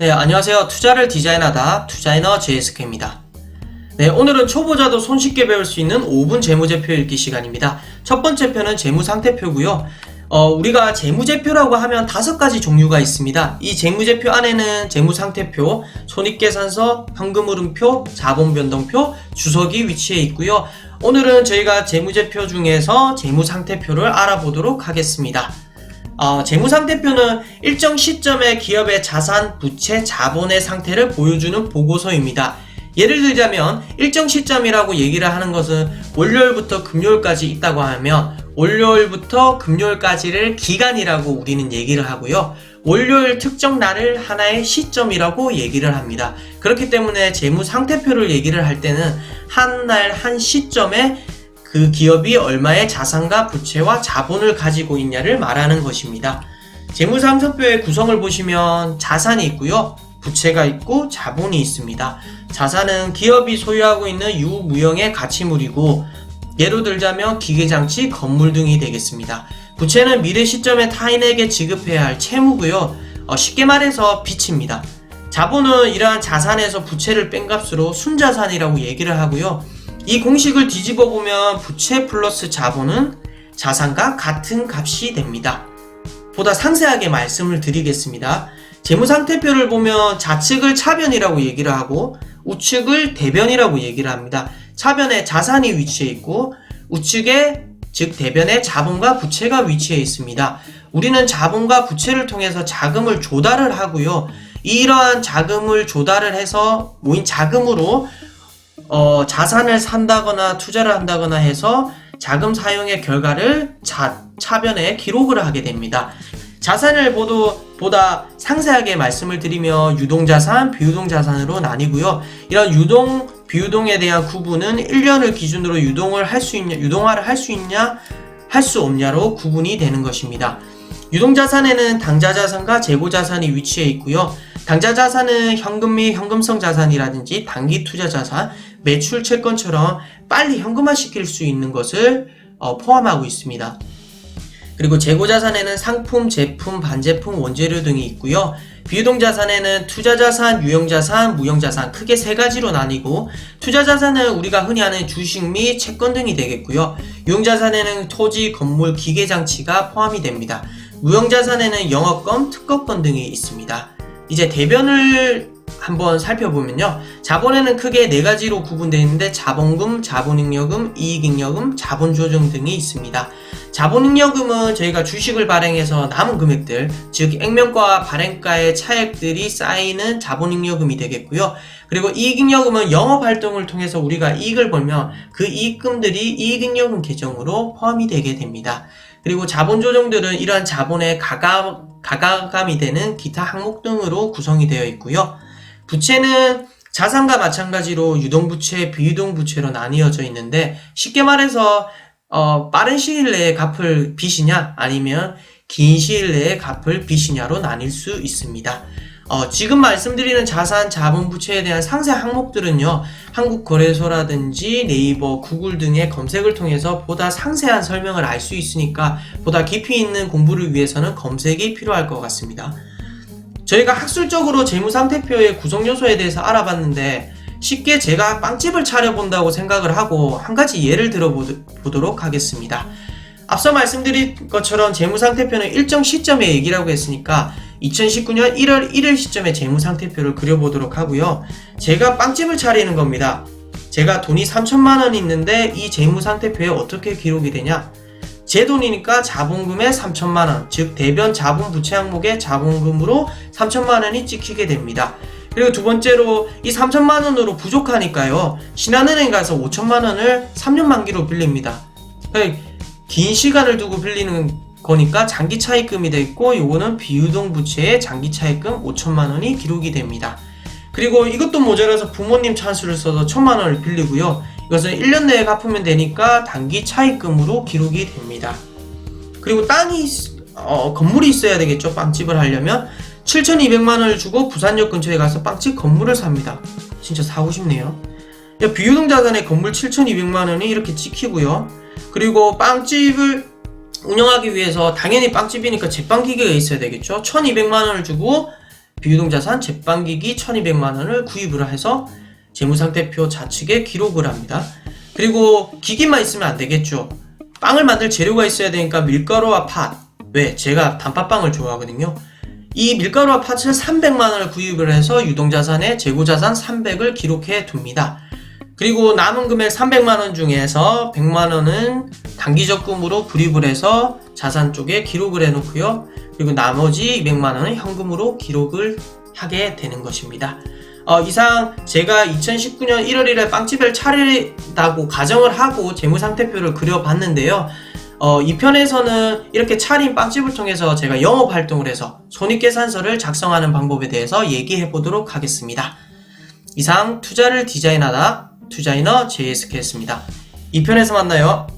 네, 안녕하세요. 투자를 디자인하다 투자이너 JSK입니다. 네, 오늘은 초보자도 손쉽게 배울 수 있는 5분 재무제표 읽기 시간입니다. 첫 번째 표는 재무상태표고요. 어, 우리가 재무제표라고 하면 다섯 가지 종류가 있습니다. 이 재무제표 안에는 재무상태표, 손익계산서, 현금흐름표, 자본변동표, 주석이 위치해 있고요. 오늘은 저희가 재무제표 중에서 재무상태표를 알아보도록 하겠습니다. 어, 재무상태표는 일정 시점에 기업의 자산, 부채, 자본의 상태를 보여주는 보고서입니다. 예를 들자면 일정 시점이라고 얘기를 하는 것은 월요일부터 금요일까지 있다고 하면 월요일부터 금요일까지를 기간이라고 우리는 얘기를 하고요. 월요일 특정 날을 하나의 시점이라고 얘기를 합니다. 그렇기 때문에 재무 상태표를 얘기를 할 때는 한 날 한 시점에 그 기업이 얼마의 자산과 부채와 자본을 가지고 있냐를 말하는 것입니다. 재무상태표의 구성을 보시면 자산이 있고요. 부채가 있고 자본이 있습니다. 자산은 기업이 소유하고 있는 유무형의 가치물이고 예로 들자면 기계장치, 건물 등이 되겠습니다. 부채는 미래 시점에 타인에게 지급해야 할 채무고요. 어, 쉽게 말해서 빚입니다. 자본은 이러한 자산에서 부채를 뺀 값으로 순자산이라고 얘기를 하고요. 이 공식을 뒤집어 보면 부채 플러스 자본은 자산과 같은 값이 됩니다. 보다 상세하게 말씀을 드리겠습니다. 재무상태표를 보면 좌측을 차변이라고 얘기를 하고 우측을 대변이라고 얘기를 합니다. 차변에 자산이 위치해 있고 우측에 즉 대변에 자본과 부채가 위치해 있습니다. 우리는 자본과 부채를 통해서 자금을 조달을 하고요. 이러한 자금을 조달을 해서 모인 자금으로 어, 자산을 산다거나 투자를 한다거나 해서 자금 사용의 결과를 자, 차변에 기록을 하게 됩니다. 자산을 보도, 보다 상세하게 말씀을 드리며 유동자산, 비유동자산으로 나뉘고요. 이런 유동, 비유동에 대한 구분은 1년을 기준으로 유동을 할 수 있냐, 유동화를 할 수 있냐, 할 수 없냐로 구분이 되는 것입니다. 유동자산에는 당자자산과 재고자산이 위치해 있고요. 당자자산은 현금 및 현금성 자산이라든지 단기 투자 자산, 매출 채권처럼 빨리 현금화 시킬 수 있는 것을 어, 포함하고 있습니다. 그리고 재고 자산에는 상품, 제품, 반제품, 원재료 등이 있고요. 비유동 자산에는 투자 자산, 유형 자산, 무형 자산 크게 세 가지로 나뉘고 투자 자산은 우리가 흔히 아는 주식 및 채권 등이 되겠고요. 유형 자산에는 토지, 건물, 기계 장치가 포함이 됩니다. 무형 자산에는 영업권, 특허권 등이 있습니다. 이제 대변을 한번 살펴보면요. 자본에는 크게 네 가지로 구분되어 있는데 자본금, 자본잉여금, 이익잉여금, 자본조정 등이 있습니다. 자본잉여금은 저희가 주식을 발행해서 남은 금액들, 즉 액면가와 발행가의 차액들이 쌓이는 자본잉여금이 되겠고요. 그리고 이익잉여금은 영업활동을 통해서 우리가 이익을 벌면 그 이익금들이 이익잉여금 계정으로 포함이 되게 됩니다. 그리고 자본조정들은 이러한 자본의 가가, 가가감이 되는 기타 항목 등으로 구성이 되어 있고요. 부채는 자산과 마찬가지로 유동부채, 비유동부채로 나뉘어져 있는데 쉽게 말해서 어, 빠른 시일 내에 갚을 빚이냐 아니면 긴 시일 내에 갚을 빚이냐로 나뉠 수 있습니다. 어, 지금 말씀드리는 자산, 자본, 부채에 대한 상세 항목들은요, 한국거래소라든지 네이버, 구글 등의 검색을 통해서 보다 상세한 설명을 알 수 있으니까 보다 깊이 있는 공부를 위해서는 검색이 필요할 것 같습니다. 저희가 학술적으로 재무상태표의 구성 요소에 대해서 알아봤는데 쉽게 제가 빵집을 차려본다고 생각을 하고 한 가지 예를 들어보도록 하겠습니다. 앞서 말씀드린 것처럼 재무상태표는 일정 시점의 얘기라고 했으니까 2019년 1월 1일 시점의 재무상태표를 그려보도록 하고요. 제가 빵집을 차리는 겁니다. 제가 돈이 3천만 원 있는데 이 재무상태표에 어떻게 기록이 되냐? 제 돈이니까 자본금에 3천만 원, 즉 대변 자본 부채 항목에 자본금으로 3천만 원이 찍히게 됩니다. 그리고 두 번째로 이 3천만 원으로 부족하니까요. 신한은행 가서 5천만 원을 3년 만기로 빌립니다. 그러니까 긴 시간을 두고 빌리는 거니까 장기 차입금이 돼 있고 요거는 비유동 부채의 장기 차입금 5천만 원이 기록이 됩니다. 그리고 이것도 모자라서 부모님 찬스를 써서 1천만 원을 빌리고요. 이것은 1년 내에 갚으면 되니까 단기 차입금으로 기록이 됩니다. 그리고 땅이 있- 어, 건물이 있어야 되겠죠. 빵집을 하려면 7,200만 원을 주고 부산역 근처에 가서 빵집 건물을 삽니다. 진짜 사고 싶네요. 야, 비유동 자산의 건물 7,200만 원이 이렇게 찍히고요. 그리고 빵집을 운영하기 위해서 당연히 빵집이니까 제빵 기계가 있어야 되겠죠. 1,200만 원을 주고 비유동자산 제빵기기 1200만원을 구입을 해서 재무상태표 좌측에 기록을 합니다. 그리고 기기만 있으면 안 되겠죠. 빵을 만들 재료가 있어야 되니까 밀가루와 팥. 왜? 제가 단팥빵을 좋아하거든요. 이 밀가루와 팥을 300만원을 구입을 해서 유동자산에 재고자산 300을 기록해 둡니다. 그리고 남은 금액 300만원 중에서 100만원은 단기적금으로 불입을 해서 자산 쪽에 기록을 해 놓고요. 그리고 나머지 200만 원은 현금으로 기록을 하게 되는 것입니다. 어, 이상 제가 2019년 1월 1일 빵집을 차리다고 가정을 하고 재무상태표를 그려봤는데요. 어, 이 편에서는 이렇게 차린 빵집을 통해서 제가 영업 활동을 해서 손익계산서를 작성하는 방법에 대해서 얘기해 보도록 하겠습니다. 이상 투자를 디자인하다 투자이너 JSK였습니다. 2편에서 만나요.